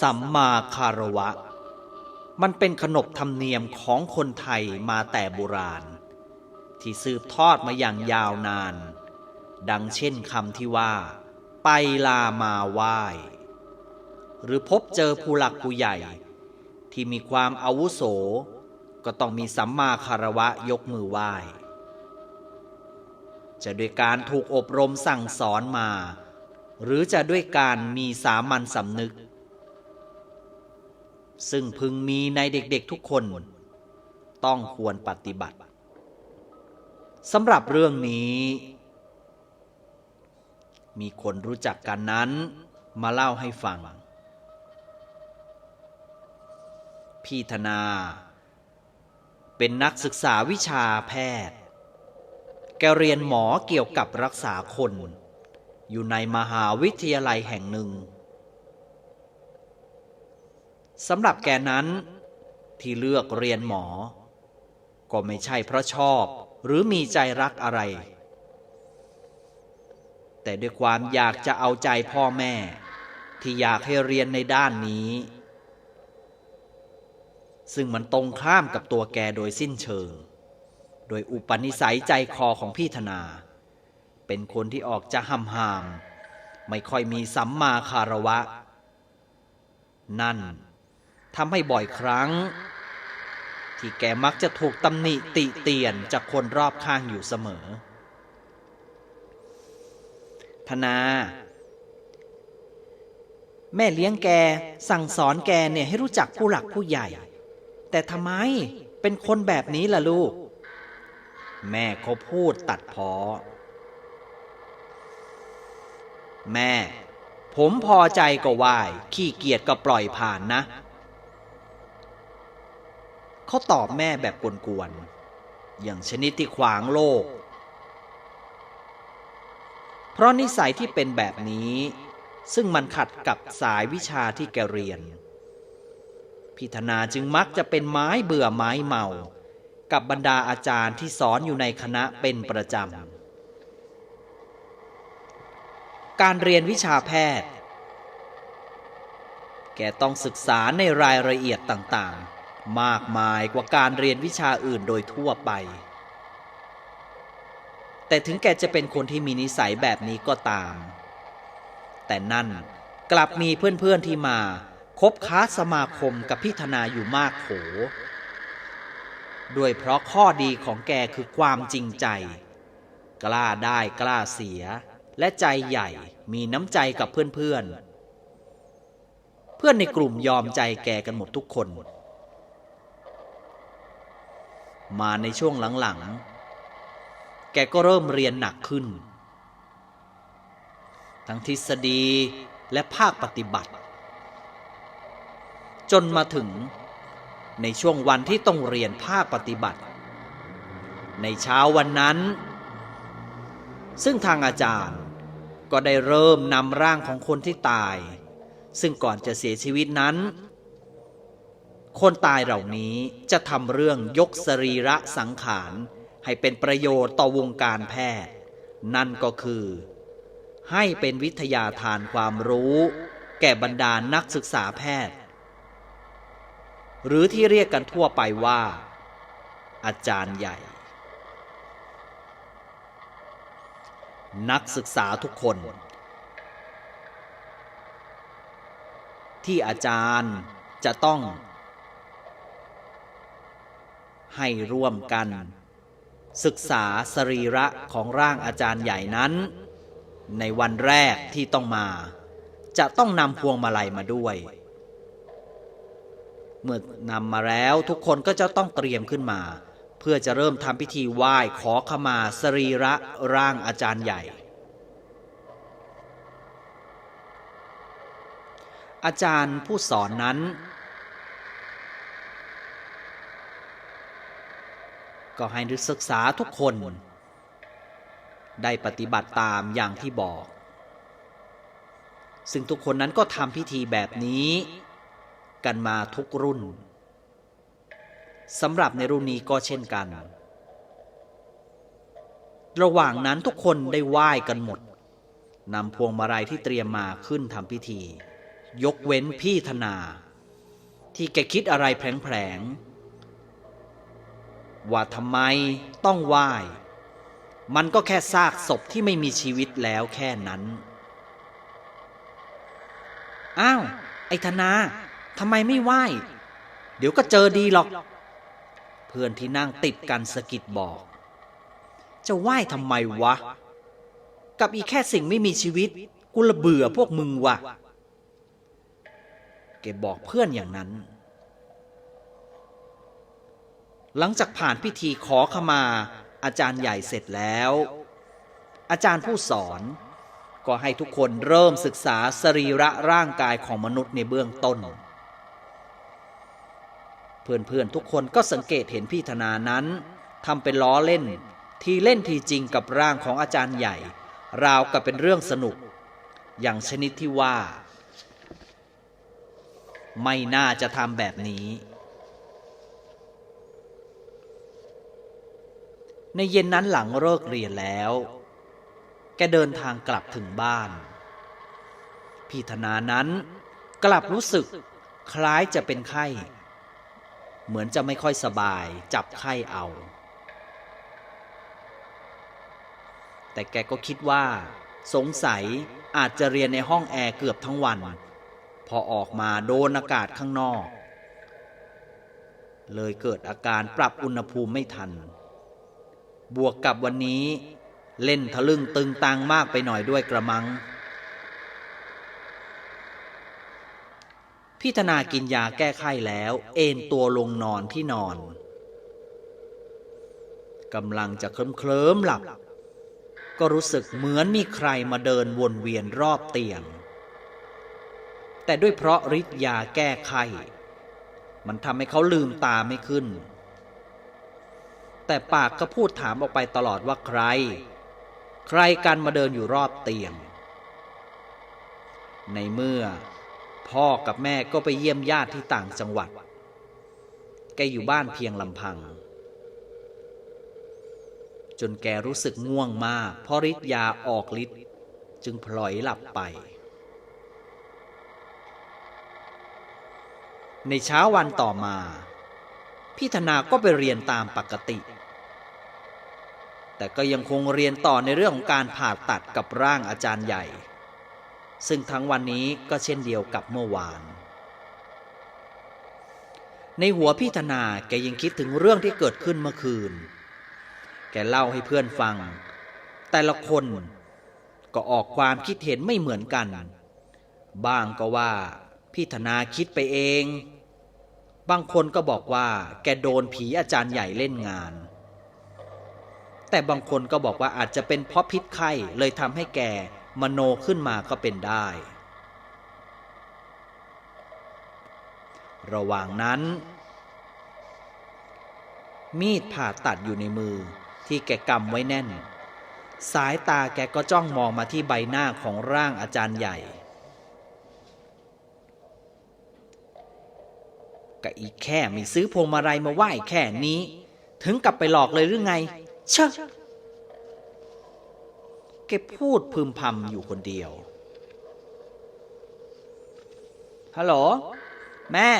สัมมาคารวะ มันเป็นขนบธรรมเนียมของคนไทยมาแต่โบราณ ที่สืบทอดมาอย่างยาวนาน ดังเช่นคำที่ว่า ไปลามาไหว้ หรือพบเจอผู้หลักผู้ใหญ่ ที่มีความอาวุโส ก็ต้องมีสัมมาคารวะยกมือไหว้ จะด้วยการถูกอบรมสั่งสอนมา หรือจะด้วยการมีสามัญสำนึก ซึ่งพึงมีในเด็กๆทุกคน ต้องควรปฏิบัติสำหรับเรื่องนี้ มีคนรู้จักกันนั้นมาเล่าให้ฟัง พี่ธนา เป็นนักศึกษาวิชาแพทย์ แกเรียนหมอเกี่ยวกับรักษาคน อยู่ในมหาวิทยาลัยแห่งหนึ่ง สำหรับแกนั้นที่เลือกเรียนหมอ ก็ไม่ใช่เพราะชอบหรือมีใจรักอะไร แต่ด้วยความอยากจะเอาใจพ่อแม่ ที่อยากให้เรียนในด้านนี้ ซึ่งมันตรงข้ามกับตัวแกโดยสิ้นเชิง โดยอุปนิสัยใจคอของพี่ธนา เป็นคนที่ออกจะห้ำหามไม่ค่อยมีสัมมาคารวะ นั่น ทำให้บ่อยครั้ง ที่แกมักจะถูกตำหนิติเตียนจากคนรอบข้างอยู่เสมอ ธนา แม่เลี้ยงแกสั่งสอนแกเนี่ยให้รู้จักผู้หลักผู้ใหญ่ แต่ทำไมเป็นคนแบบนี้ล่ะลูก แม่เขาพูดตัดพอ แม่ ผมพอใจก็ไหวขี้เกียจก็ปล่อยผ่านนะ เขาตอบแม่แบบกวนๆ อย่างชนิดที่ขวางโลก เพราะนิสัยที่เป็นแบบนี้ ซึ่งมันขัดกับสายวิชาที่แกเรียน พิธนาจึงมักจะเป็นไม้เบื่อไม้เมา กับบรรดาอาจารย์ที่สอนอยู่ในคณะเป็นประจำ การเรียนวิชาแพทย์ แกต้องศึกษาในรายละเอียดต่างๆ มากมายกว่าการเรียนวิชาอื่นโดยทั่วไป แต่ถึงแกจะเป็นคนที่มีนิสัยแบบนี้ก็ตาม แต่นั่นกลับมีเพื่อนๆที่มาคบค้าสมาคมกับพิธนาอยู่มากโข ด้วยเพราะข้อดีของแกคือความจริงใจ กล้าได้กล้าเสีย และใจใหญ่มีน้ำใจกับเพื่อนๆ เพื่อนในกลุ่มยอมใจแกกันหมดทุกคน มาในช่วงหลังๆ แกก็เริ่มเรียนหนักขึ้น ทั้งทฤษฎีและภาคปฏิบัติ จนมาถึงในช่วงวันที่ต้องเรียนภาคปฏิบัติ ในเช้าวันนั้น ซึ่งทางอาจารย์ก็ได้เริ่มนำร่างของคนที่ตาย ซึ่งก่อนจะเสียชีวิตนั้น คนตายเหล่านี้จะทำเรื่องยกสรีระสังขารให้เป็นประโยชน์ต่อวงการแพทย์ นั่นก็คือ ให้เป็นวิทยาทานความรู้ แก่บรรดานักศึกษาแพทย์ หรือที่เรียกกันทั่วไปว่า อาจารย์ใหญ่ นักศึกษาทุกคน ที่อาจารย์จะต้อง ให้ร่วมกัน ศึกษาสรีระของร่างอาจารย์ใหญ่นั้น ในวันแรกที่ต้องมา จะต้องนำพวงมาลัยมาด้วย เมื่อนำมาแล้วทุกคนก็จะต้องเตรียมขึ้นมา เพื่อจะเริ่มทำพิธีไหว้ขอขมาสรีระร่างอาจารย์ใหญ่อาจารย์ผู้สอนนั้น ก็ให้นักศึกษาทุกคน ได้ปฏิบัติตามอย่างที่บอก ซึ่งทุกคนนั้นก็ทำพิธีแบบนี้ กันมาทุกรุ่นสำหรับในรุ่นนี้ก็เช่นกัน ระหว่างนั้นทุกคนได้ไหว้กันหมดนำพวงมาลัยที่เตรียมมาขึ้นทำพิธี ยกเว้นพี่ธนา ที่แกคิดอะไรแผลงๆ ว่าทำไมต้องไหว้ มันก็แค่ซากศพที่ไม่มีชีวิตแล้วแค่นั้น อ้าว ไอ้ธนาทำไมไม่ไหว้ เดี๋ยวก็เจอดีหรอก เพื่อนที่นั่งติดกันสะกิดบอก จะไหว้ทำไมวะ กับอีแค่สิ่งไม่มีชีวิต กูละเบื่อพวกมึงว่ะแกบอกเพื่อนอย่างนั้น หลังจากผ่านพิธีขอขมา อาจารย์ใหญ่เสร็จแล้ว อาจารย์ผู้สอน ก็ให้ทุกคนเริ่มศึกษาสรีระร่างกายของมนุษย์ในเบื้องต้น เพื่อนๆทุกคนก็สังเกตเห็นพี่ธนานั้นทำเป็นล้อเล่น ทีเล่นทีจริงกับร่างของอาจารย์ใหญ่ ราวกับเป็นเรื่องสนุก อย่างชนิดที่ว่า ไม่น่าจะทำแบบนี้ ในเย็นนั้นหลังเลิกเรียนแล้ว แกเดินทางกลับถึงบ้าน พี่ธนานั้นกลับรู้สึกคล้ายจะเป็นไข้ เหมือนจะไม่ค่อยสบายจับไข้เอา แต่แกก็คิดว่า สงสัยอาจจะเรียนในห้องแอร์เกือบทั้งวัน พอออกมาโดนอากาศข้างนอก เลยเกิดอาการปรับอุณหภูมิไม่ทัน บวกกับวันนี้เล่นทะลึ่งตึงตังมากไปหน่อยด้วยกระมังพี่ธนากินยาแก้ไข้แล้ว เอนตัวลงนอนที่นอนกำลังจะเคลิ้มเคลิมๆหลับ ก็รู้สึกเหมือนมีใครมาเดินวนเวียนรอบเตียง แต่ด้วยเพราะฤทธิ์ยาแก้ไข้มันทำให้เขาลืมตาไม่ขึ้น แต่ปากก็พูดถามออกไปตลอดว่าใคร ใครกันมาเดินอยู่รอบเตียง ในเมื่อ พ่อกับแม่ก็ไปเยี่ยมญาติที่ต่างจังหวัด แกอยู่บ้านเพียงลำพัง จนแกรู้สึกง่วงมากเพราะฤทธิ์ยาออกฤทธิ์จึงพลอยหลับไปในเช้าวันต่อมา พี่ธนาก็ไปเรียนตามปกติ แต่ก็ยังคงเรียนต่อในเรื่องของการผ่าตัดกับร่างอาจารย์ใหญ่ ซึ่งทั้งวันนี้ก็เช่นเดียวกับเมื่อวาน ในหัวพี่ธนาแกยังคิดถึงเรื่องที่เกิดขึ้นเมื่อคืน แกเล่าให้เพื่อนฟัง แต่ละคนก็ออกความคิดเห็นไม่เหมือนกัน บ้างก็ว่าพี่ธนาคิดไปเอง บางคนก็บอกว่า แกโดนผีอาจารย์ใหญ่เล่นงาน แต่บางคนก็บอกว่าอาจจะเป็นเพราะพิษไข้เลยทำให้แกมโนขึ้นมาก็เป็นได้ ระหว่างนั้น มีดผ่าตัดอยู่ในมือที่แกกำไว้แน่น สายตาแกก็จ้องมองมาที่ใบหน้าของร่างอาจารย์ใหญ่ก็อีแค่มีซื้อพวงมาลัยมาไหว้แค่นี้ ถึงกลับไปหลอกเลยหรือไง ชอะแกพูดพึมพำอยู่คนเดียว ฮัลโหล แม่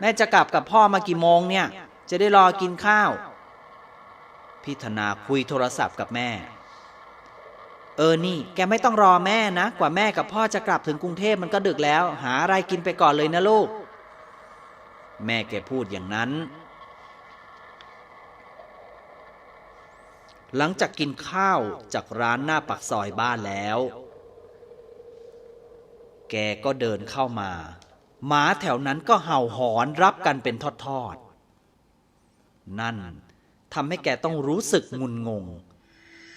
แม่จะกลับกับพ่อมากี่โมงเนี่ย จะได้รอกินข้าวพี่ธนาคุยโทรศัพท์กับแม่ เออ นี่ แกไม่ต้องรอแม่นะ กว่าแม่กับพ่อจะกลับถึงกรุงเทพมันก็ดึกแล้ว หาอะไรกินไปก่อนเลยนะลูก แม่แกพูดอย่างนั้น หลังจากกินข้าวจากร้านหน้าปักซอยบ้านแล้ว แกก็เดินเข้ามา หมาแถวนั้นก็เห่าหอนรับกันเป็นทอดๆ นั่นทำให้แกต้องรู้สึกงุนงง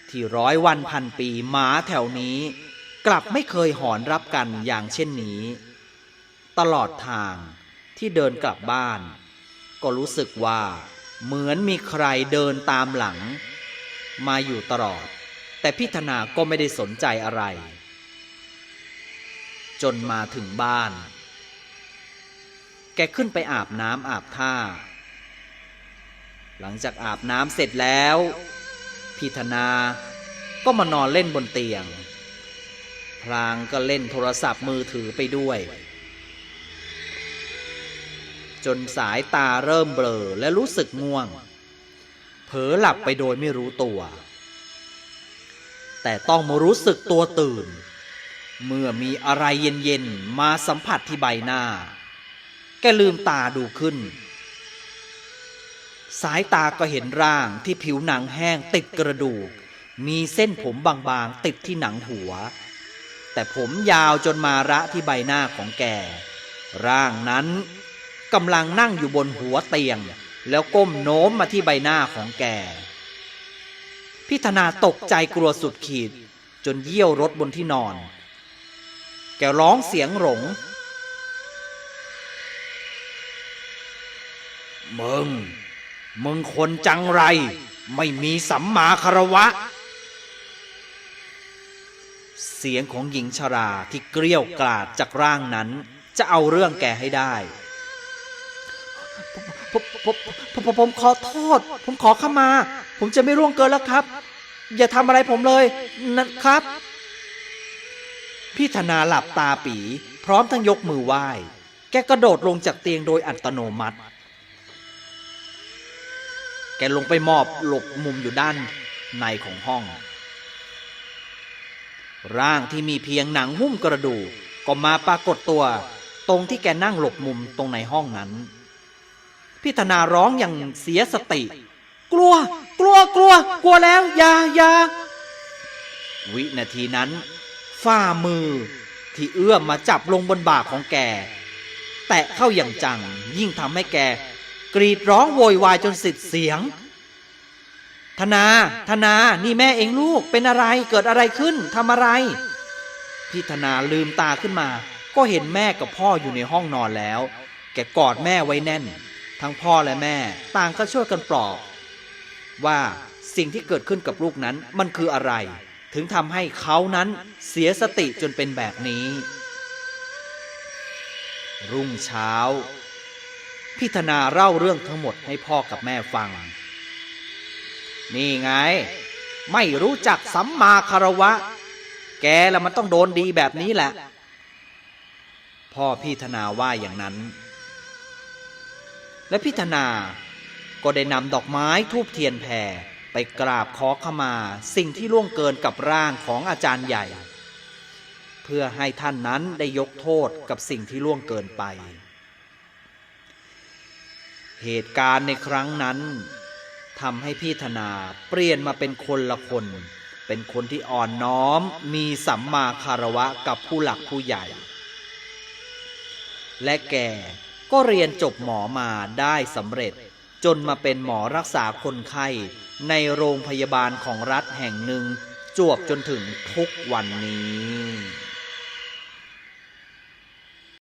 ที่ร้อยวันพันปีหมาแถวนี้ กลับไม่เคยหอนรับกันอย่างเช่นนี้ ตลอดทางที่เดินกลับบ้าน ก็รู้สึกว่า เหมือนมีใครเดินตามหลัง มาอยู่ตลอด แต่พิธนาก็ไม่ได้สนใจอะไร จนมาถึงบ้าน แกขึ้นไปอาบน้ำอาบท่า หลังจากอาบน้ำเสร็จแล้ว พิธนาก็มานอนเล่นบนเตียงพลางก็เล่นโทรศัพท์มือถือไปด้วย จนสายตาเริ่มเบลอและรู้สึกง่วง ลอหลับไปโดยไม่รู้ตัว แต่ต้องมารู้สึกตัวตื่น เมื่อมีอะไรเย็นๆ มาสัมผัสที่ใบหน้า แกลืมตาดูขึ้น สายตาก็เห็นร่างที่ผิวหนังแห้งติดกระดูก มีเส้นผมบางๆ ติดที่หนังหัว แต่ผมยาวจนมาระที่ใบหน้าของแก ร่างนั้นกำลังนั่งอยู่บนหัวเตียง แล้วก้มโน้มมาที่ใบหน้าของแก พิธนาตกใจกลัวสุดขีด จนเยี่ยวรถบนที่นอน แกร้องเสียงหลงมึง มึงคนจังไร ไม่มีสัมมาคารวะ เสียงของหญิงชราที่เกลี้ยวกราดจากร่างนั้น จะเอาเรื่องแกให้ได้ ผมผมผมขอโทษ ผมขอเข้ามา ผมจะไม่ร่วงเกินแล้วครับ อย่าทำอะไรผมเลยนะครับ พี่ธนาหลับตาปี พร้อมทั้งยกมือไหว้ แกกระโดดลงจากเตียงโดยอัตโนมัติ แกลงไปมอบหลบมุมอยู่ด้านในของห้อง ร่างที่มีเพียงหนังหุ้มกระดูกก็มาปรากฏตัว ตรงที่แกนั่งหลบมุมตรงในห้องนั้น พิธนาร้องอย่างเสียสติ กลัว กลัวกลัว กลัวแล้วอย่าอย่าวินาทีนั้น ฝ่ามือที่เอื้อมมาจับลงบนบ่าของแก แตะเข้าอย่างจัง ยิ่งทำให้แก กรีดร้องโวยวายจนสิทธิ์เสียง ธนาธนานี่แม่เองลูกเป็นอะไรเกิดอะไรขึ้นทำอะไร พี่ธนาลืมตาขึ้นมา ก็เห็นแม่กับพ่ออยู่ในห้องนอนแล้ว แกกอดแม่ไว้แน่น ทั้งพ่อและแม่ ต่างก็ช่วยกันปลอบ ว่าสิ่งที่เกิดขึ้นกับลูกนั้นมันคืออะไร ถึงทำให้เขานั้นเสียสติจนเป็นแบบนี้ รุ่งเช้า พิธนาเล่าเรื่องทั้งหมดให้พ่อกับแม่ฟัง นี่ไง ไม่รู้จักสัมมาคารวะ แกแล้วมันต้องโดนดีแบบนี้แหละ พ่อพี่ธนาว่าอย่างนั้น และพิธนา ก็ได้นำดอกไม้ทูบเทียนแผ่ไปกราบขอขมาสิ่งที่ล่วงเกินกับร่างของอาจารย์ใหญ่ เพื่อให้ท่านนั้นได้ยกโทษกับสิ่งที่ล่วงเกินไป เหตุการณ์ในครั้งนั้นทำให้พี่ธนาเปลี่ยนมาเป็นคนละคน เป็นคนที่อ่อนน้อม มีสัมมาคารวะกับผู้หลักผู้ใหญ่ และแก ก็เรียนจบหมอมาได้สำเร็จ จนมาเป็นหมอรักษาคนไข้ ในโรงพยาบาลของรัฐแห่งหนึ่ง จวบจนถึงทุกวันนี้